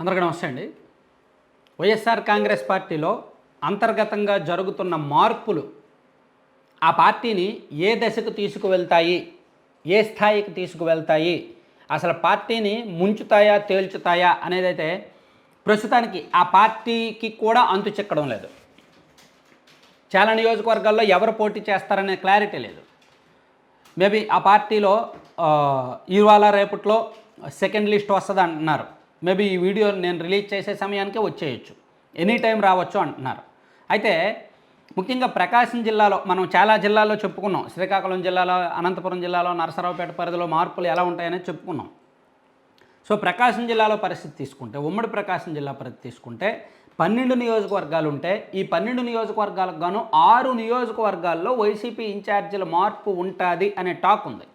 అందరికీ నమస్తే అండి. వైఎస్ఆర్ కాంగ్రెస్ పార్టీలో అంతర్గతంగా జరుగుతున్న మార్పులు ఆ పార్టీని ఏ దశకు తీసుకువెళ్తాయి ఏ స్థాయికి తీసుకువెళ్తాయి అసలు పార్టీని ముంచుతాయా తేల్చుతాయా అనేదైతే ప్రస్తుతానికి ఆ పార్టీకి కూడా అంతు చిక్కడం లేదు. చాలా నియోజకవర్గాల్లో ఎవరు పోటీ చేస్తారనే క్లారిటీ లేదు. మేబీ ఆ పార్టీలో ఇవాళ రేపట్లో సెకండ్ లిస్ట్ వస్తుంది అంటున్నారు మేబీ ఈ వీడియో నేను రిలీజ్ చేసే సమయానికే వచ్చేయచ్చు. ఎనీ టైం రావచ్చు అంటున్నారు. అయితే ముఖ్యంగా ప్రకాశం జిల్లాలో మనం చాలా జిల్లాల్లో చెప్పుకున్నాం. శ్రీకాకుళం జిల్లాలో అనంతపురం జిల్లాలో నరసరావుపేట పరిధిలో మార్పులు ఎలా ఉంటాయనేది చెప్పుకున్నాం. సో ప్రకాశం జిల్లాలో పరిస్థితి తీసుకుంటే ఉమ్మడి ప్రకాశం జిల్లా పరిస్థితి తీసుకుంటే పన్నెండు నియోజకవర్గాలు ఉంటే ఈ పన్నెండు నియోజకవర్గాలకు గాను ఆరు నియోజకవర్గాల్లో వైసీపీ ఇన్ఛార్జీల మార్పు ఉంటుంది అనే టాక్ ఉంది.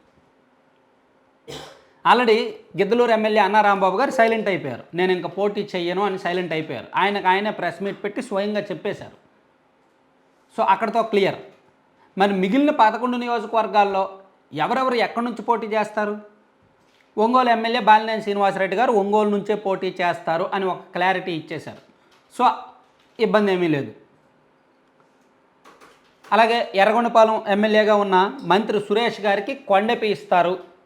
ఆల్రెడీ గిద్దలూరు ఎమ్మెల్యే అన్నారాంబాబు గారు సైలెంట్ అయిపోయారు. నేను ఇంకా పోటీ చెయ్యను అని సైలెంట్ అయిపోయారు. ఆయనకు ఆయనే ప్రెస్ మీట్ పెట్టి స్వయంగా చెప్పేశారు. సో అక్కడతో క్లియర్ మరి మిగిలిన పదకొండు నియోజకవర్గాల్లో ఎవరెవరు ఎక్కడి నుంచి పోటీ చేస్తారు? ఒంగోలు ఎమ్మెల్యే బాలినేని శ్రీనివాసరెడ్డి గారు ఒంగోలు నుంచే పోటీ చేస్తారు అని ఒక క్లారిటీ ఇచ్చేశారు. సో ఇబ్బంది ఏమీ లేదు. అలాగే ఎర్రగొండపాలెం ఎమ్మెల్యేగా ఉన్న మంత్రి సురేష్ గారికి కొండపి ఇస్తారు.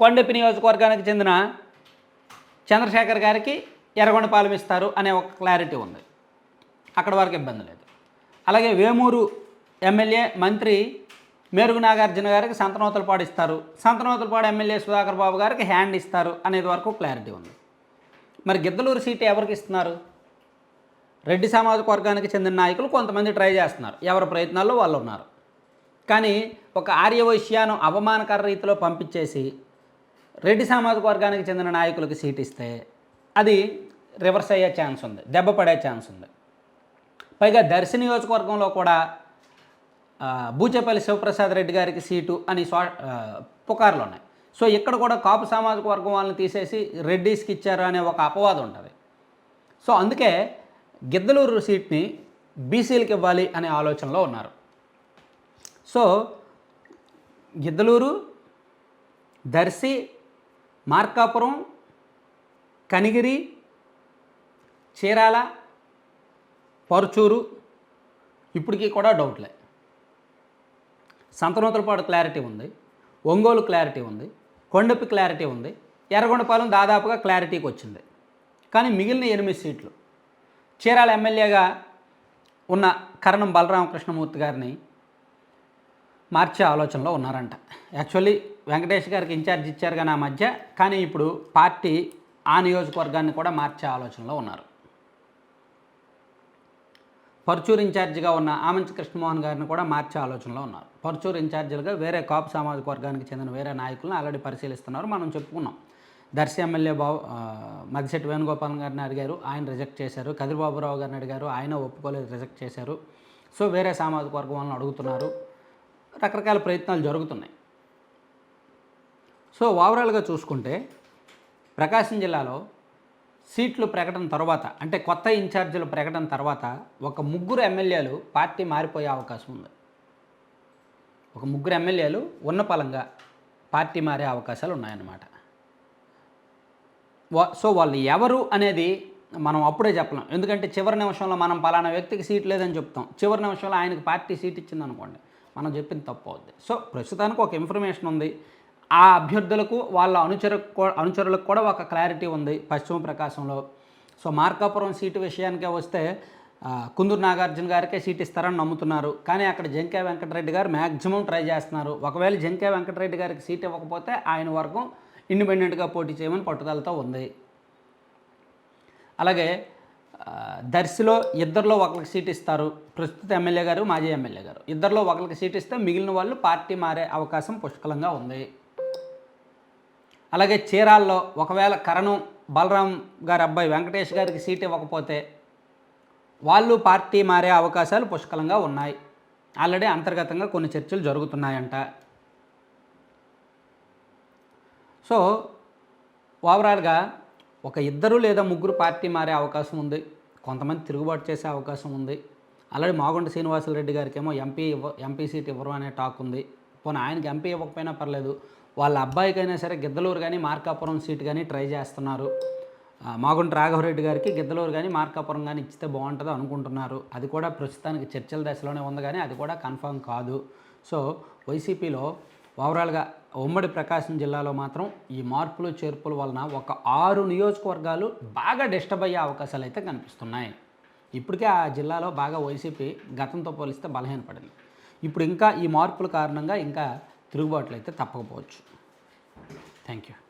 కొండపి నియోజకవర్గానికి చెందిన చంద్రశేఖర్ గారికి ఎర్రగొండపాలెం ఇస్తారు అనే ఒక క్లారిటీ ఉంది. అక్కడ వరకు ఇబ్బంది లేదు. అలాగే వేమూరు ఎమ్మెల్యే మంత్రి మేరుగు నాగార్జున గారికి సంతనోతలపాడు ఇస్తారు. సంతనోతలపాడు ఎమ్మెల్యే సుధాకర్ బాబు గారికి హ్యాండ్ ఇస్తారు అనేది వరకు క్లారిటీ ఉంది. మరి గిద్దలూరు సీటు ఎవరికి ఇస్తున్నారు? రెడ్డి సామాజిక వర్గానికి చెందిన నాయకులు కొంతమంది ట్రై చేస్తున్నారు. ఎవరి ప్రయత్నాల్లో వాళ్ళు ఉన్నారు. కానీ ఒక ఆర్యవైశ్యాను అవమానకర రీతిలో పంపించేసి రెడ్డి సామాజిక వర్గానికి చెందిన నాయకులకు సీట్ ఇస్తే అది రివర్స్ అయ్యే ఛాన్స్ ఉంది దెబ్బ పడే ఛాన్స్ ఉంది. పైగా దర్శి నియోజకవర్గంలో కూడా బూచేపల్లి శివప్రసాద్ రెడ్డి గారికి సీటు అని సో పుకార్లు ఉన్నాయి. సో ఇక్కడ కూడా కాపు సామాజిక వర్గం వాళ్ళని తీసేసి రెడ్డీస్కి ఇచ్చారు అనే ఒక అపవాదం ఉంటుంది. సో అందుకే గిద్దలూరు సీట్ని బీసీలకు ఇవ్వాలి అనే ఆలోచనలో ఉన్నారు. సో గిద్దలూరు దర్శి మార్కాపురం కనిగిరి చీరాల పరుచూరు ఇప్పటికీ కూడా డౌట్లే. సంతనూతలపాడు క్లారిటీ ఉంది ఒంగోలు క్లారిటీ ఉంది కొండపి క్లారిటీ ఉంది ఎర్రగొండపాలెం దాదాపుగా క్లారిటీకి వచ్చింది. కానీ మిగిలిన ఎనిమిది సీట్లు చీరాల ఎమ్మెల్యేగా ఉన్న కరణం బలరామకృష్ణమూర్తి గారిని మార్చే ఆలోచనలో ఉన్నారంట. యాక్చువల్లీ వెంకటేష్ గారికి ఇన్ఛార్జ్ ఇచ్చారు కానీ ఆ మధ్య కానీ ఇప్పుడు పార్టీ ఆ నియోజకవర్గాన్ని కూడా మార్చే ఆలోచనలో ఉన్నారు. పర్చూర్ ఇన్ఛార్జిగా ఉన్న ఆమంచి కృష్ణమోహన్ గారిని కూడా మార్చే ఆలోచనలో ఉన్నారు. పర్చూర్ ఇన్ఛార్జీలుగా వేరే కాపు సామాజిక వర్గానికి చెందిన వేరే నాయకులను ఆల్రెడీ పరిశీలిస్తున్నారు. మనం చెప్పుకున్నాం. దర్శి ఎమ్మెల్యే బాబు ఆ, మదిశెట్టి వేణుగోపాల్ గారిని అడిగారు. ఆయన రిజెక్ట్ చేశారు. కదిరిబాబురావు గారిని అడిగారు. ఆయన ఒప్పుకోలేదు రిజెక్ట్ చేశారు. సో వేరే సామాజిక వర్గం వాళ్ళని అడుగుతున్నారు. రకరకాల ప్రయత్నాలు జరుగుతున్నాయి. సో ఓవరాల్గా చూసుకుంటే ప్రకాశం జిల్లాలో సీట్లు ప్రకటన తర్వాత అంటే కొత్త ఇన్ఛార్జీల ప్రకటన తర్వాత ఒక ముగ్గురు ఎమ్మెల్యేలు పార్టీ మారిపోయే అవకాశం ఉంది. ఒక ముగ్గురు ఎమ్మెల్యేలు ఉన్న పలంగా పార్టీ మారే అవకాశాలు ఉన్నాయన్నమాట. సో వాళ్ళు ఎవరు అనేది మనం అప్పుడే చెప్పలేం. ఎందుకంటే చివరి నిమిషంలో మనం పలానా వ్యక్తికి సీట్ లేదని చెప్తాం. చివరి నిమిషంలో ఆయనకు పార్టీ సీట్ ఇచ్చింది అనుకోండి మనం చెప్పింది తప్పు అవుద్ది. సో ప్రస్తుతానికి ఒక ఇన్ఫర్మేషన్ ఉంది. ఆ అభ్యర్థులకు వాళ్ళ అనుచరు అనుచరులకు కూడా ఒక క్లారిటీ ఉంది పశ్చిమ ప్రకాశంలో. సో మార్కాపురం సీటు విషయానికే వస్తే కుందూరు నాగార్జున గారికే సీట్ ఇస్తారని నమ్ముతున్నారు. కానీ అక్కడ జంకే వెంకటరెడ్డి గారు మ్యాక్సిమం ట్రై చేస్తున్నారు. ఒకవేళ జంకే వెంకటరెడ్డి గారికి సీట్ ఇవ్వకపోతే ఆయన వర్గం ఇండిపెండెంట్గా పోటీ చేయమని పట్టుదలతో ఉంది. అలాగే దర్శిలో ఇద్దరిలో ఒకరికి సీట్ ఇస్తారు. ప్రస్తుత ఎమ్మెల్యే గారు మాజీ ఎమ్మెల్యే గారు. ఇద్దరిలో ఒకరికి సీట్ ఇస్తే మిగిలిన వాళ్ళు పార్టీ మారే అవకాశం పుష్కలంగా ఉంది. అలాగే చీరాల్లో ఒకవేళ కరణం బలరాం గారి అబ్బాయి వెంకటేష్ గారికి సీట్ ఇవ్వకపోతే వాళ్ళు పార్టీ మారే అవకాశాలు పుష్కలంగా ఉన్నాయి. ఆల్రెడీ అంతర్గతంగా కొన్ని చర్చలు జరుగుతున్నాయంట. సో ఓవరాల్గా ఒక ఇద్దరు లేదా ముగ్గురు పార్టీ మారే అవకాశం ఉంది. కొంతమంది తిరుగుబాటు చేసే అవకాశం ఉంది. ఆల్రెడీ మాగుంట శ్రీనివాసరెడ్డి గారికి ఏమో ఎంపీ ఇవ్వ ఎంపీ సీట్ ఇవ్వరు అనే టాక్ ఉంది. పోనీ ఆయనకి ఎంపీ ఇవ్వకపోయినా పర్లేదు. వాళ్ళ అబ్బాయికైనా సరే గిద్దలూరు కానీ మార్కాపురం సీట్ కానీ ట్రై చేస్తున్నారు. మాగుంట రాఘవరెడ్డి గారికి గిద్దలూరు కానీ మార్కాపురం కానీ ఇచ్చితే బాగుంటుందో అనుకుంటున్నారు. అది కూడా ప్రస్తుతానికి చర్చల దశలోనే ఉంది కానీ అది కూడా కన్ఫర్మ్ కాదు. సో వైసీపీలో ఓవరాల్గా ఉమ్మడి ప్రకాశం జిల్లాలో మాత్రం ఈ మార్పులు చేర్పుల వలన ఒక ఆరు నియోజకవర్గాలు బాగా డిస్టర్బ్ అయ్యే అవకాశాలు అయితే కనిపిస్తున్నాయి. ఇప్పటికే ఆ జిల్లాలో బాగా వైసీపీ గతంతో పోలిస్తే బలహీనపడింది. ఇప్పుడు ఇంకా ఈ మార్పుల కారణంగా ఇంకా తిరుగుబాట్లు అయితే తప్పకపోవచ్చు. Thank you